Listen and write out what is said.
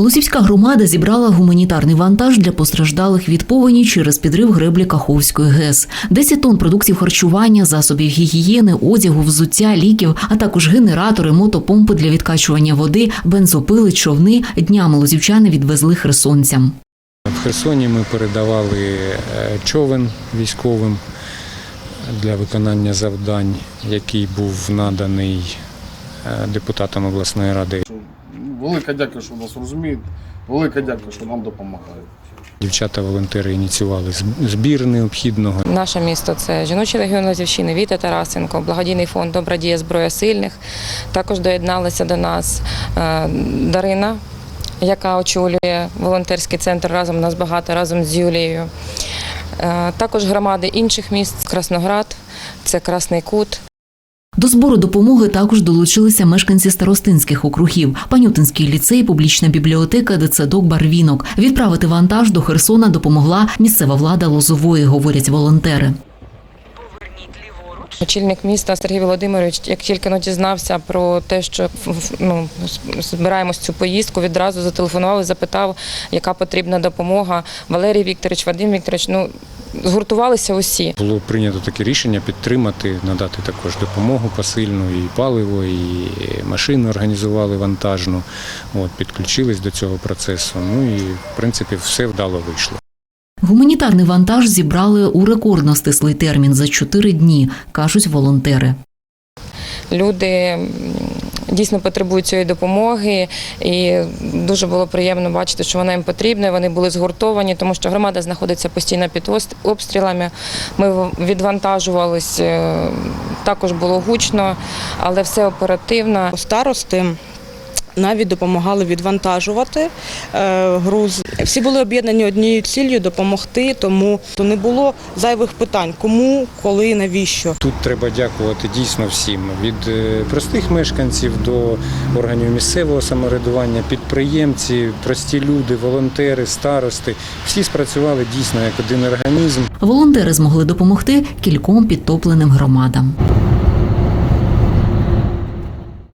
Лосівська громада зібрала гуманітарний вантаж для постраждалих від повені через підрив греблі Каховської ГЕС. 10 тонн продуктів харчування, засобів гігієни, одягу, взуття, ліків, а також генератори, мотопомпи для відкачування води, бензопили, човни днями лозівчани відвезли херсонцям. В Херсоні ми передавали е, човен військовим для виконання завдань, який був наданий е, депутатам обласної ради. Велика дяка, що нас розуміють. Велика дяка, що нам допомагають. Дівчата-волонтери ініціювали збір необхідного. Наше місто це жіночий регіон Лазівщини, Віта Тарасенко, благодійний фонд Добра дія зброя сильних. Також доєдналася до нас е, Дарина, яка очолює волонтерський центр разом нас багато разом з Юлією. Е, Також громади інших міст Красноград, це Красний Кут, До збору допомоги також долучилися мешканці старостинських округів, Панютинський ліцей, публічна бібліотека, дитсадок, барвінок. Відправити вантаж до Херсона допомогла місцева влада Лозової, говорять волонтери. Очільник міста Сергій Володимирович, як тільки но дізнався про те, що ну, збираємось цю поїздку, відразу зателефонував і запитав, яка потрібна допомога. Валерій Вікторович, Вадим Вікторович, ну згуртувалися усі. Було прийнято таке рішення підтримати, надати також допомогу посильну, і паливо, і машину організували вантажну. От, підключились до цього процесу. Ну і в принципі все вдало вийшло. Гуманітарний вантаж зібрали у рекордно стислий термін за чотири дні, кажуть волонтери. Люди дійсно потребують цієї допомоги, і дуже було приємно бачити, що вона їм потрібна. Вони були згуртовані, тому що громада знаходиться постійно під обстрілами. Ми відвантажувались, е, також було гучно, але все оперативно. Старости навіть допомагали відвантажувати е, груз. Всі були об'єднані однією ціллю допомогти, тому то не було зайвих питань, кому, коли, навіщо. Тут треба дякувати дійсно всім від е, простих мешканців до органів місцевого самоврядування, підприємці, прості люди, волонтери, старости. Всі спрацювали дійсно як один організм. Волонтери змогли допомогти кільком підтопленим громадам.